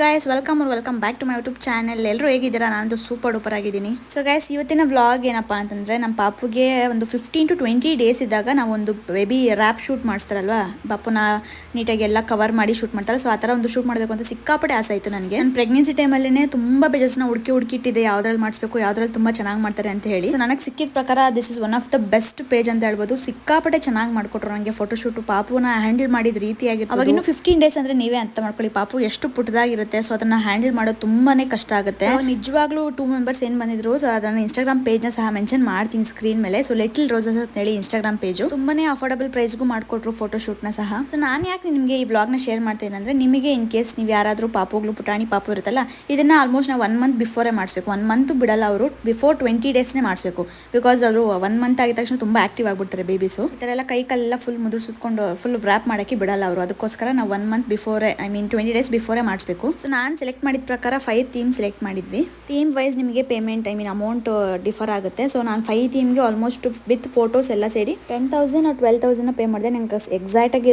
Guys welcome ಅವ್ರು welcome back to my YouTube channel ಎಲ್ಲರೂ ಹೇಗಿದ್ದೀರಾ? ನಾನು ಸೂಪರ್ ಡೂಪರ್ ಆಗಿದ್ದೀನಿ. ಸೊ ಗಾಯ್ಸ್ ಇವತ್ತಿನ ವ್ಲಾಗ್ ಏನಪ್ಪ ಅಂತಂದ್ರೆ ನಮ್ಮ ಪಾಪುಗೆ ಒಂದು ಫಿಫ್ಟೀನ್ ಟು ಟ್ವೆಂಟಿ ಡೇಸ್ ಇದ್ದಾಗ ನಾವು ಒಂದು ಬೇಬಿ ರ್ಯಾಪ್ ಶೂಟ್ ಮಾಡಿಸ್ತಾರಲ್ವಾ? ಪಾಪುನ ನೀಟಾಗಿ ಎಲ್ಲ ಕವರ್ ಮಾಡಿ ಶೂಟ್ ಮಾಡ್ತಾರೆ. ಸೊ ಆ ಥರ ಒಂದು ಶೂಟ್ ಮಾಡಬೇಕು ಅಂತ ಸಿಕ್ಕಾಪಟ್ಟೆ ಆಸೆ ಆಯಿತು ನನಗೆ. ನನ್ನ ಪ್ರೆಗ್ನೆನ್ಸಿ ಟೈಮಲ್ಲೇ ತುಂಬ ಬೇಜಸ್ನ ಹುಡುಕಿ ಹುಡುಕಿಟ್ಟಿದೆ. ಯಾವ್ದ್ರಲ್ಲಿ ಮಾಡಿಸ್ಬೇಕು, ಯಾವ್ದ್ರಲ್ಲಿ ತುಂಬ ಚೆನ್ನಾಗಿ ಮಾಡ್ತಾರೆ ಅಂತ ಹೇಳಿ. ಸೊ ನನಗೆ ಸಿಕ್ಕಿದ ಪ್ರಕಾರ this is one of the best page ಅಂತ ಹೇಳ್ಬೋದು. ಸಿಕ್ಕಾಪಟ್ಟೆ ಚೆನ್ನಾಗಿ ಮಾಡ್ಕೊಟ್ರು ನನಗೆ ಫೋಟೋಶೂಟ್ ಪಾಪುನ ಹ್ಯಾಂಡಲ್ ಮಾಡಿದ ರೀತಿಯಾಗಿ ಅವಾಗ ಇನ್ನು ಫಿಫ್ಟೀನ್ ಡೇಸ್ ಅಂದ್ರೆ ನೀವೇ ಅಂತ ಮಾಡ್ಕೊಳ್ಳಿ. ಪಾಪು ಎಷ್ಟು ಪುಟ್ಟದಾಗಿರುತ್ತೆ ಸೊ ಅದನ್ನ ಹ್ಯಾಂಡಲ್ ಮಾಡೋದು ತುಂಬಾನೇ ಕಷ್ಟ ಆಗುತ್ತೆ. ನಿಜವಾಗ್ಲೂ ಟೂ ಮೆಂಬರ್ಸ್ ಏನ್ ಬಂದಿದ್ರು ಸೊ ಅದನ್ನ ಇನ್ಸ್ಟಾಗ್ರಾಮ್ ಪೇಜ್ನ ಸಹ ಮೆನ್ಷನ್ ಮಾಡ್ತೀನಿ ಸ್ಕ್ರೀನ್ ಮೇಲೆ. ಸೊ ಲಿಟಲ್ ರೋಸಸ್ ಅಂತ ಹೇಳಿ ಇನ್ಸ್ಟಾಗ್ರಾಮ್ ಪೇಜ್ ತುಂಬಾನೇ ಅಫೋರ್ಡಬಲ್ ಪ್ರೈಸ್ಗೂ ಮಾಡ್ಕೊಟ್ರು ಫೋಟೋಶೂಟ್ನ ಸಹ. ಸೊ ನಾನು ಯಾಕೆ ನಿಮಗೆ ಈ ಬ್ಲಾಗ್ನ ಶೇರ್ ಮಾಡ್ತೇನೆ ಅಂದ್ರೆ ನಿಮಗೆ ಇನ್ ಕೇಸ್ ನೀವು ಯಾರಾದ್ರೂ ಪಾಪುಗಳು ಪುಟಾಣಿ ಪಾಪು ಇರುತ್ತಲ್ಲ, ಇದನ್ನ ಆಲ್ಮೋಸ್ಟ್ ನಾವು ಒನ್ ಮಂತ್ ಬಿಫೋರೇ ಮಾಡಿಸ್ಬೇಕು. ಒನ್ ಮಂತ್ ಬಿಡಲ್ಲ ಅವರು ಬಿಫೋರ್ ಟ್ವೆಂಟಿ ಡೇಸ್ನೇ ಮಾಡಿಸ್ಬೇಕು. ಬಿಕಾಸ್ ಅವರು ಒನ್ ಮಂತ್ ಆಗಿದ ತಕ್ಷಣ ತುಂಬಾ ಆಕ್ಟಿವ್ ಆಗ್ಬಿಡ್ತಾರೆ ಬೇಬೀಸು ಈ ಥರ ಎಲ್ಲ ಕೈ ಕಾಲೆಲ್ಲ ಫುಲ್ ಮುದುರ್ ಸುತ್ಕೊಂಡು ಫುಲ್ ವ್ರಾಪ್ ಮಾಡಕ್ಕೆ ಬಿಡಲ್ಲ ಅವರು. ಅದಕ್ಕೋಸ್ಕರ ನಾವು ಒನ್ ಮಂತ್ ಬಿಫೋರೇ ಐ ಮೀನ್ ಟ್ವೆಂಟಿ ಡೇಸ್ ಬಿಫೋರೇ ಮಾಡಿಸ್ಬೇಕು. ಸೊ ನಾನು ಸೆಲೆಕ್ಟ್ ಮಾಡಿದ ಪ್ರಕಾರ ಫೈವ್ ಥೀಮ್ ಸೆಲೆಕ್ಟ್ ಮಾಡಿದ್ವಿ. ಥೀಮ್ ವೈಸ್ ನಿಮಗೆ payment I mean amount differ ಆಗುತ್ತೆ. ಸೊ ನಾನು ಫೈವ್ ಥೀಮ್ಗೆ ಆಲ್ಮೋಸ್ಟ್ ವಿತ್ ಫೋಟೋಸ್ ಎಲ್ಲ ಸೇರಿ ten thousand twelve thousand pay ಮಾಡಿದೆ. ನನಗೆ ಎಕ್ಸಾಕ್ಟ್ ಆಗಿ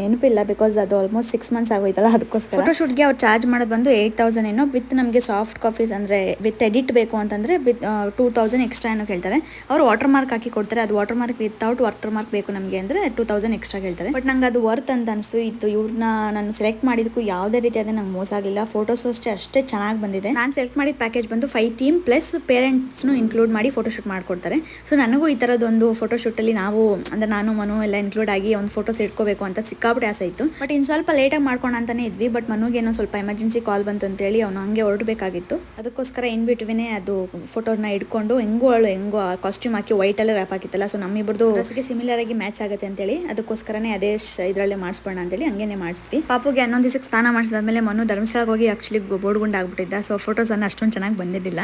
ನೆನಪಿಲ್ಲ ಬಿಕಾಸ್ ಅದು ಆಲ್ಮೋಸ್ಟ್ ಸಿಕ್ಸ್ ಮಂತ್ಸ್ ಆಗೋಯ್ತಲ್ಲ ಅದಕ್ಕೋಸ್ಕರ. ಫೋಟೋಶೂಟ್ಗೆ ಅವ್ರು ಚಾರ್ಜ್ ಮಾಡೋದು ಬಂದು ಏಯ್ಟ್ ತೌಸಂಡ್ ಏನೋ ವಿತ್ ನಮಗೆ ಸಾಫ್ಟ್ ಕಾಫೀಸ್ ಅಂದ್ರೆ ವಿತ್ ಎಡಿಟ್ ಬೇಕು ಅಂತಂದ್ರೆ ವಿತ್ ಟೂ ತೌಸಂಡ್ ಎಕ್ಸ್ಟ್ರಾ ಏನೋ ಕೇಳ್ತಾರೆ. ಅವ್ರು ವಾಟರ್ ಮಾರ್ಕ್ ಹಾಕಿ ಕೊಡ್ತಾರೆ. ಅದು water mark without water mark ಬೇಕು ನಮಗೆ ಅಂದ್ರೆ ಟೂ ತೌಸಂಡ್ ಎಕ್ಸ್ಟ್ರಾ ಹೇಳ್ತಾರೆ ಬಟ್ ನಂಗೆ ಅದು ವರ್ತ್ ಅಂತ ಅನಿಸ್ತು. ಇತ್ತು ಇವ್ರನ್ನ ನಾನು ಸೆಲೆಕ್ಟ್ ಮಾಡಿದಕ್ಕೂ ಯಾವುದೇ ರೀತಿ ಅದೇ ನಂಗೆ ಮೋಸ ಆಗಲಿಲ್ಲ ಫೋಟೋಸ್ ಅಷ್ಟೇ ಅಷ್ಟೇ ಚೆನ್ನಾಗಿ ಬಂದಿದೆ. ನಾನು ಸೆಲೆಕ್ಟ್ ಮಾಡಿದ ಪ್ಯಾಕೇಜ್ ಬಂದು ಫೈವ್ ಥೀಮ್ ಪ್ಲಸ್ ಪೇರೆಂಟ್ಸ್ನು ಇನ್ಕ್ಲೂಡ್ ಮಾಡಿ ಫೋಟೋಶೂಟ್ ಮಾಡಿಕೊಡ್ತಾರೆ. ಸೊ ನನಗೂ ಈ ಥರದೊಂದು ಫೋಟೋಶೂಟಲ್ಲಿ ನಾವು, ಅಂದ್ರೆ ನಾನು, ಮನು ಎಲ್ಲ ಇನ್ಕ್ಲೂಡ್ ಆಗಿ ಒಂದು ಫೋಟೋಸ್ ಇಟ್ಕೋಬೇಕು ಅಂತ ಸಿಕ್ಕಾಪಟ್ಟೆ ಆಸೆ ಇತ್ತು. ಬಟ್ ಇನ್ನು ಸ್ವಲ್ಪ ಲೇಟಾಗಿ ಮಾಡ್ಕೊಂಡು ಅಂತಾನೆ ಇದ್ವಿ. ಬಟ್ ಮನುಗೇನೋ ಸ್ವಲ್ಪ ಎಮರ್ಜೆನ್ಸಿ ಕಾಲ್ ಬಂತು ಅಂತೇಳಿ ಅವನು ಹಂಗೆ ಹೊರಡಬೇಕಾಗಿತ್ತು. ಅದಕ್ಕೋಸ್ಕರ ಇನ್ ಬಿಟ್ವಿನೇ ಅದು ಫೋಟೋನ ಇಟ್ಕೊಂಡು ಹೆಂಗೋ ಅವಳು ಹೆಂಗೋ ಕಾಸ್ಟ್ಯೂಮ್ ಹಾಕಿ ವೈಟ್ ಅಲ್ಲೇ ರ್ಯಾಪ್ ಹಾಕಿತ್ತಲ್ಲ. ಸೊ ನಮ್ಮಿಬ್ಬರದು ಡ್ರೆಸ್ಗೆ ಸಿಮಿಲರ್ ಆಗಿ ಮ್ಯಾಚ್ ಆಗುತ್ತೆ ಅಂತೇಳಿ ಅದಕ್ಕೋಸ್ಕರನೇ ಅದೇ ಇದರಲ್ಲೇ ಮಾಡಿಸ್ಬೋಣ ಅಂತೇಳಿ ಹಂಗೇನೆ ಮಾಡಿಸ್ತೀವಿ ಪಾಪುಗೆ ಹನ್ನೊಂದು ದಿವಸಕ್ಕೆ ಸ್ನಾನ ಮಾಡಿಸಿದ್ಮೇಲೆ ಮನು ಧರ್ಮಸ್ಥಳಕ್ಕೆ ಹೋಗಿ ಆ್ಯಕ್ಚುಲಿ ಬೋರ್ಡ್ಗುಂಡು ಆಗ್ಬಿಟ್ಟಿದ್ದ. ಸೊ ಫೋಟೋಸ್ ಅನ್ನ ಅಷ್ಟೊಂದು ಚೆನ್ನಾಗಿ ಬಂದಿರಲಿಲ್ಲ.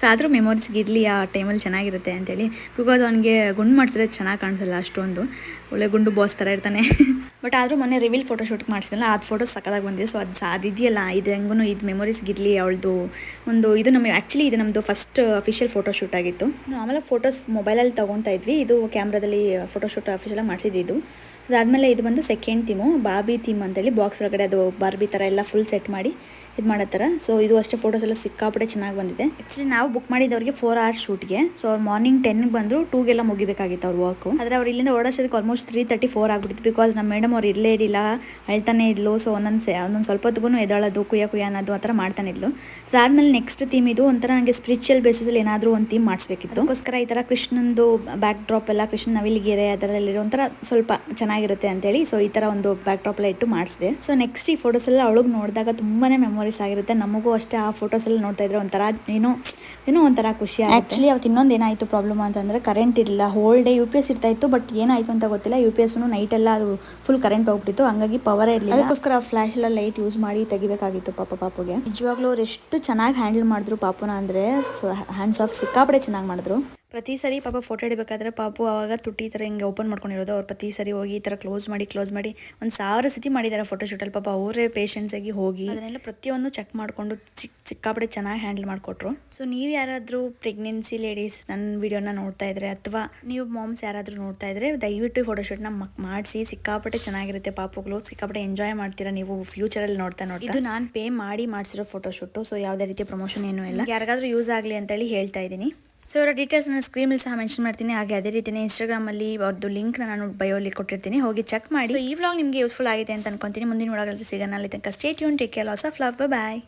ಸೊ ಆದರೂ ಮೆಮೊರೀಸ್ಗೆ ಇರಲಿ, ಆ ಟೈಮಲ್ಲಿ ಚೆನ್ನಾಗಿರುತ್ತೆ ಅಂತೇಳಿ. ಬಿಕಾಸ್ ಅವನಿಗೆ ಗುಂಡು ಮಾಡಿಸಿದ್ರೆ ಚೆನ್ನಾಗಿ ಕಾಣಿಸಲ್ಲ ಅಷ್ಟೊಂದು. ಒಳ್ಳೆ ಗುಂಡು ಬಾಸ್ ಥರ ಇರ್ತಾನೆ. ಬಟ್ ಆದರೂ ಮೊನ್ನೆ ರಿವೀಲ್ ಫೋಟೋಶೂಟ್ ಮಾಡಿಸಿದ್ನಲ್ಲ ಅದು ಫೋಟೋಸ್ ಸಕ್ಕದಾಗಿ ಬಂದಿದೆ. ಸೊ ಅದು ಸಹ ಅದಿದೆಯಲ್ಲ ಇದು ಹೆಂಗೂ ಇದು ಮೆಮೊರೀಸ್ಗೆ ಇರಲಿ, ಅವಳದು ಒಂದು ಇದು ನಮಗೆ ಆ್ಯಕ್ಚುಲಿ ಇದು ನಮ್ಮದು ಫಸ್ಟ್ ಅಫಿಷಿಯಲ್ ಫೋಟೋಶೂಟ್ ಆಗಿತ್ತು. ಆಮೇಲೆ ಫೋಟೋಸ್ ಮೊಬೈಲಲ್ಲಿ ತೊಗೊತಾ ಇದ್ವಿ. ಇದು ಕ್ಯಾಮ್ರಾದಲ್ಲಿ ಫೋಟೋಶೂಟ್ ಅಫಿಷಿಯಲಾಗಿ ಮಾಡಿಸಿದ್ದು ಅದಾದಮೇಲೆ ಇದು ಬಂದು ಸೆಕೆಂಡ್ ಥೀಮು ಬಾಬಿ ಥೀಮ್ ಅಂತೇಳಿ ಬಾಕ್ಸ್ ಒಳಗಡೆ ಅದು ಬಾರ್ಬಿ ಥರ ಎಲ್ಲ ಫುಲ್ ಸೆಟ್ ಮಾಡಿ. ಇದು ಮಾಡತ್ತಾರ. ಸೊ ಇದು ಅಷ್ಟೇ ಫೋಟೋಸ್ ಎಲ್ಲ ಸಿಕ್ಕಾಪಟ್ಟೆ ಚೆನ್ನಾಗಿ ಬಂದಿದೆ. ಆ್ಯಕ್ಚುಲಿ ನಾವು ಬುಕ್ ಮಾಡಿದವ್ರಿಗೆ ಫೋರ್ ಅವರ್ಸ್ ಶೂಟ್ಗೆ ಸೊ ಅವ್ರು ಮಾರ್ನಿಂಗ್ ಟೆನ್ಗೆ ಬಂದರು ಟೂಗೆಲ್ಲ ಮುಗಿಬೇಕಾಗಿತ್ತು ಅವ್ರ ವರ್ಕು ಆದರೆ ಅವ್ರು ಇಲ್ಲಿಂದ ಓಡಾಡ್ಸೋದಕ್ಕೆ ಆಲ್ಮೋಸ್ಟ್ ತ್ರೀ ತರ್ಟಿ ಫೋರ್ ಆಗ್ಬಿಡ್ತು ಬಿಕಾಸ್ ನಮ್ಮ ಮೇಡಮ್ ಅವ್ರು ಇಲ್ಲೇ ಇರಲಿಲ್ಲ, ಅಳ್ತಾನೆ ಇದ್ಲು. ಸೊ ಒಂದೊಂದು ಸೆ, ಒಂದೊಂದು ಸ್ವಲ್ಪ ಹೊತ್ತಿಗೂ ಎದಳೋದು ಕುಯ್ಯ ಕುಯ್ಯ ಅನ್ನೋದು ಆ ಥರ ಮಾಡ್ತಾನೆ ಇದ್ಲು. ಸೊ ಆದ್ಮೇಲೆ ನೆಕ್ಸ್ಟ್ ಥೀಮ್ ಇದು ಒಂಥರ ನನಗೆ ಸ್ಪಿರಿಚುವಲ್ ಬೇಸಿಸಲ್ಲಿ ಏನಾದರೂ ಒಂದು ಥೀಮ್ ಮಾಡಿಸ್ಬೇಕಿತ್ತು. ಅದಕ್ಕೋಸ್ಕರ ಈ ಥರ ಕೃಷ್ಣಂದು ಬ್ಯಾಕ್ ಡ್ರಾಪ್ ಎಲ್ಲ, ಕೃಷ್ಣ ನವಿಲಿಗೆರೆ ಅದರಲ್ಲಿರೋ ಒಂಥರ ಸ್ವಲ್ಪ ಚೆನ್ನಾಗಿರುತ್ತೆ ಅಂತೇಳಿ ಸೊ ಈ ಥರ ಒಂದು ಬ್ಯಾಕ್ ಡ್ರಾಪ್ ಎಲ್ಲ ಇಟ್ಟು ಮಾಡಿಸಿದೆ. ಸೊ ನೆಕ್ಸ್ಟ್ ಈ ಫೋಟೋಸ್ ಎಲ್ಲ ಅವಳಿಗೆ ನೋಡಿದಾಗ ತುಂಬಾ ಮೆಮೊರೀಸ್ ಆಗಿರುತ್ತೆ. ನಮಗೂ ಅಷ್ಟೇ ಆ ಫೋಟೋಸ್ ಎಲ್ಲ ನೋಡ್ತಾ ಇದ್ರೆ ಒಂಥರ ಏನೋ ಏನೋ ಒಂಥರ ಖುಷಿ ಆಕ್ಚುಲಿ ಅವತ್ತು ಇನ್ನೊಂದು ಏನಾಯಿತು ಪ್ರಾಬ್ಲಮ್ ಅಂತಂದರೆ ಕರೆಂಟ್ ಇರಲಿಲ್ಲ. Whole day U P S ಇರ್ತಾ ಇತ್ತು ಬಟ್ ಏನಾಯಿತು ಅಂತ ಗೊತ್ತಿಲ್ಲ. ಯು ಪಿ ಎಸ್ ನೈಟ್ ಎಲ್ಲ ಅದು ಫುಲ್ ಕರೆಂಟ್ ಹೋಗ್ಬಿಟ್ಟಿತ್ತು. ಹಂಗಾಗಿ ಪವರೇ ಇರಲಿಲ್ಲ. ಅದಕ್ಕೋಸ್ಕರ ಫ್ಲಾಶ್ ಎಲ್ಲ ಲೈಟ್ ಯೂಸ್ ಮಾಡಿ ತೆಗಿಬೇಕಾಗಿತ್ತು ಪಾಪ ಪಾಪುಗೆ. ನಿಜವಾಗ್ಲೂ ಅವ್ರು ಎಷ್ಟು ಚೆನ್ನಾಗಿ ಹ್ಯಾಂಡಲ್ ಮಾಡಿದ್ರು ಪಾಪುನ ಅಂದರೆ ಸೊ ಹ್ಯಾಂಡ್ಸ್ ಆಫ್ ಸಿಕ್ಕಾಪಡೆ ಚೆನ್ನಾಗಿ ಮಾಡಿದ್ರು. ಪ್ರತಿ ಸರಿ ಪಾಪ ಫೋಟೋ ಹಿಡಬೇಕಾದ್ರೆ ಪಾಪು ಅವಾಗ ತುಟಿ ಈ ಥರ ಹಿಂಗೆ ಓಪನ್ ಮಾಡ್ಕೊಂಡಿರೋದು. ಅವ್ರು ಪ್ರತಿ ಸರಿ ಹೋಗಿ ಈ ಥರ ಕ್ಲೋಸ್ ಮಾಡಿ ಕ್ಲೋಸ್ ಮಾಡಿ ಒಂದು ಸಾವಿರ ಸತಿ ಮಾಡಿದ್ದಾರೆ ಫೋಟೋಶೂಟಲ್ಲಿ ಪಾಪ ಅವರೇ ಆಗಿ ಹೋಗಿ ಅದನ್ನೆಲ್ಲ ಪ್ರತಿಯೊಂದು ಚೆಕ್ ಮಾಡಿಕೊಂಡು ಚಿಕ್ಕ ಸಿಕ್ಕಾಪಟ್ಟೆ ಚೆನ್ನಾಗಿ ಹ್ಯಾಂಡಲ್ ಮಾಡಿಕೊಟ್ರು. ಸೊ ನೀವು ಯಾರಾದರೂ ಪ್ರೆಗ್ನೆನ್ಸಿ ಲೇಡೀಸ್ ನನ್ನ ವಿಡಿಯೋನ ನೋಡ್ತಾ ಇದ್ರೆ ಅಥವಾ ನೀವು ಮಾಮ್ಸ್ ಯಾರಾದರೂ ನೋಡ್ತಾ ಇದ್ರೆ ದಯವಿಟ್ಟು ಫೋಟೋಶೂಟ್ನ ಮಾಡಿಸಿ. ಸಿಕ್ಕಾಪಟ್ಟೆ ಚೆನ್ನಾಗಿರುತ್ತೆ ಪಾಪುಗಳು. ಸಿಕ್ಕಾಪಟ್ಟೆ ಎಂಜಾಯ್ ಮಾಡ್ತೀರಾ ನೀವು ಫ್ಯೂಚರಲ್ಲಿ ನೋಡ್ತಾ ನೋಡಿ ಇದು ನಾನು ಪೇ ಮಾಡಿ ಮಾಡಿಸಿರೋ ಫೋಟೋಶೂಟು ಸೊ ಯಾವುದೇ ರೀತಿಯ ಪ್ರಮೋಷನ್ ಏನೂ ಇಲ್ಲ. ಯಾರಿಗಾದರೂ ಯೂಸ್ ಆಗಲಿ ಅಂತೇಳಿ ಹೇಳ್ತಾ ಇದ್ದೀನಿ. ಸೊ ಅವರ ಡೀಟೇಲ್ಸ್ ನಾನು ಸ್ಕ್ರೀನಲ್ಲಿ ಸಹ ಮೆನ್ಷನ್ ಮಾಡ್ತೀನಿ. ಹಾಗೆ ಅದೇ ರೀತಿಯೇ ಇನ್ಸ್ಟಾಗ್ರಾಮಲ್ಲಿ ಅವ್ರದ್ದು ಲಿಂಕ್ನ ನಾನು ಬಯೋಲಿ ಕೊಟ್ಟಿರ್ತೀನಿ. ಹೋಗಿ ಚೆಕ್ ಮಾಡಿ. ಈ ವ್ಲಾಗ್ ನಿಮಗೆ ಯೂಸ್ಫುಲ್ ಆಗಿದೆ ಅಂತ ಅನ್ಕೊಂತೀನಿ. ಮುಂದಿನ ಒಳಗಲ್ಲಿ ಸಿಗೋಣ. ಅಲ್ಲಿ ತನಕ stay ಯೂನ್ take care lots of love bye